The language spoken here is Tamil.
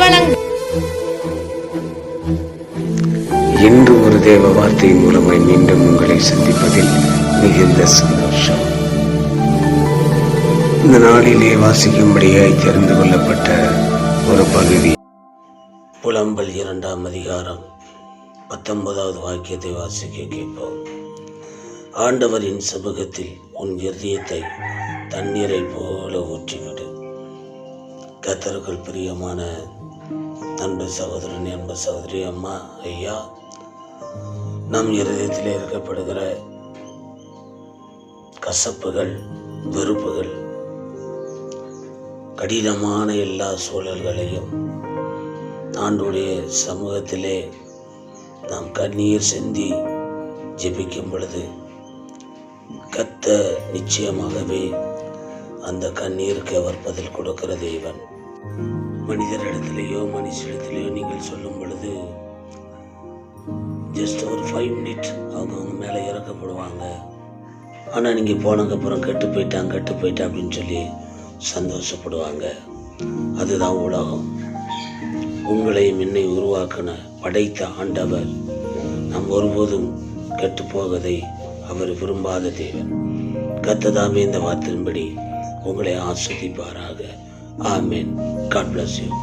வழங்கும் இன்று ஒரு தேவ வார்த்தை மூலமாய் மீண்டும் உங்களை சந்திப்பதில் மிகுந்த சந்தோஷம். இந்த நாளிலே வாசிக்கும்படியாய் தெரிந்து கொள்ளப்பட்ட ஒரு பகுதி. புலம்பல் இரண்டாம் அதிகாரம் பத்தொன்பதாவது வாக்கியத்தை வாசிக்க கேட்போம். ஆண்டவரின் சமூகத்தில் உன் இருதயத்தை தண்ணீரை போல ஊற்றிவிடு. கத்தர்கள் பிரியமான அன்பு சகோதரன் அன்பு சகோதரி அம்மா ஐயா நம் இருதயத்தில் இருக்கப்படுகிற கசப்புகள் வெறுப்புகள் கடினமான எல்லா சூழல்களையும் ஆண்டுடைய சமூகத்திலே நாம் கண்ணீர் சிந்தி ஜெபிக்கும் பொழுது கத்த நிச்சயமாகவே அந்த கண்ணீருக்கு அவர் பதில் கொடுக்கிற தேவன். மனிதரிடத்திலேயோ மனுஷரிடத்திலேயோ நீங்கள் சொல்லும் பொழுது ஜஸ்ட் ஒரு ஃபைவ் மினிட் அவங்க அவங்க மேலே இறக்கப்படுவாங்க. ஆனால் நீங்கள் போனதுக்கப்புறம் கெட்டு போயிட்டான் கெட்டு போயிட்டான் அப்படின்னு சொல்லி சந்தோஷப்படுவாங்க. அதுதான் உலகம். உங்களை என்னை உருவாக்கின படைத்த ஆண்டவர் நாம் ஒருபோதும் கெட்டு போவதை அவர் விரும்பாத தேவன். கத்ததாமே இந்த வார்த்தையின்படி உங்களை ஆஸ்வதிப்பாராக ஆமேன். God bless you